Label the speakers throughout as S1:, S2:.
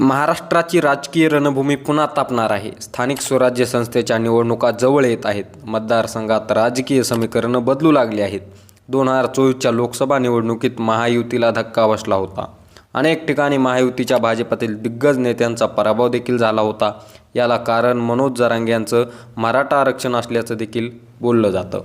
S1: महाराष्ट्राची राजकीय रणभूमी पुन्हा तापणार आहे. स्थानिक स्वराज्य संस्थेच्या निवडणुका जवळ येत आहेत. मतदारसंघात राजकीय समीकरणं बदलू लागली आहेत. दोन हजार चोवीसच्या लोकसभा निवडणुकीत महायुतीला धक्का बसला होता. अनेक ठिकाणी महायुतीच्या भाजपातील दिग्गज नेत्यांचा पराभव देखील झाला होता. याला कारण मनोज जरांगे यांचं मराठा आरक्षण असल्याचं देखील बोललं जातं.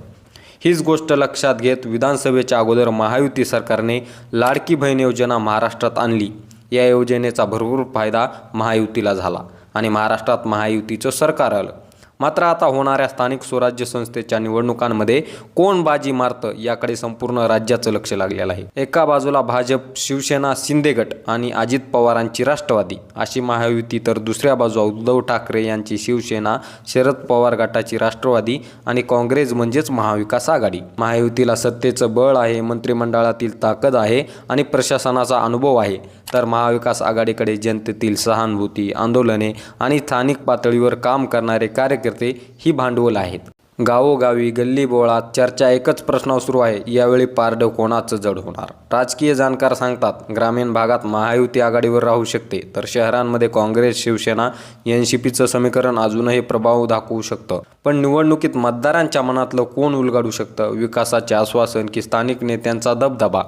S1: हीच गोष्ट लक्षात घेत विधानसभेच्या अगोदर महायुती सरकारने लाडकी बहीण योजना महाराष्ट्रात आणली. या योजनेचा भरपूर फायदा महायुतीला झाला आणि महाराष्ट्रात महायुतीचं सरकार आलं. मात्र आता होणाऱ्या स्थानिक स्वराज्य संस्थेच्या निवडणुकांमध्ये कोण बाजी मारतं याकडे संपूर्ण राज्याचं लक्ष लागलेलं आहे. एका बाजूला भाजप शिवसेना शिंदे गट आणि अजित पवारांची राष्ट्रवादी अशी महायुती तर दुसऱ्या बाजूला उद्धव ठाकरे यांची शिवसेना शरद पवार गटाची राष्ट्रवादी आणि काँग्रेस म्हणजेच महाविकास आघाडी. महायुतीला सत्तेचं बळ आहे मंत्रिमंडळातील ताकद आहे आणि प्रशासनाचा अनुभव आहे. तर महाविकास आघाडीकडे जनतेतील सहानुभूती आंदोलने आणि स्थानिक पातळीवर काम करणारे कार्यकर्ते ही भांडवल आहेत. गावोगावी गल्ली बोळात चर्चा एकच प्रश्न सुरू आहे. यावेळी पारडं कोणाचं जड होणार? राजकीय जाणकार सांगतात ग्रामीण भागात महायुती आघाडीवर राहू शकते तर शहरांमध्ये काँग्रेस शिवसेना एनसीपीचं समीकरण अजूनही प्रभाव दाखवू शकतं. पण निवडणुकीत मतदारांच्या मनातलं कोण उलगाडू शकतं? विकासाचे आश्वासन की स्थानिक नेत्यांचा दबदबा.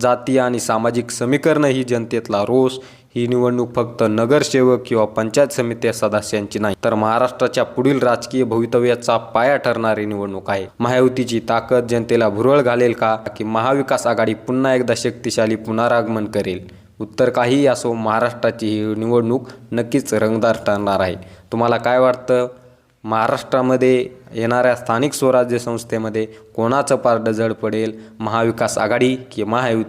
S1: जातीय आणि सामाजिक समीकरणं ही जनतेतला रोष ही निवडणूक फक्त नगरसेवक किंवा पंचायत समिती सदस्यांची नाही तर महाराष्ट्राच्या पुढील राजकीय भवितव्याचा पाया ठरणारी निवडणूक आहे. महायुतीची ताकद जनतेला भुरळ घालेल का की महाविकास आघाडी पुन्हा एकदा शक्तिशाली पुनरागमन करेल? उत्तर काहीही असो महाराष्ट्राची ही निवडणूक नक्कीच रंगदार ठरणार आहे. तुम्हाला काय वाटतं? महाराष्ट्रामध्ये येणाऱ्या स्थानिक स्वराज्य संस्थेमध्ये कोणाचं पारडं जड पडेल? महाविकास आघाडी की महायुती?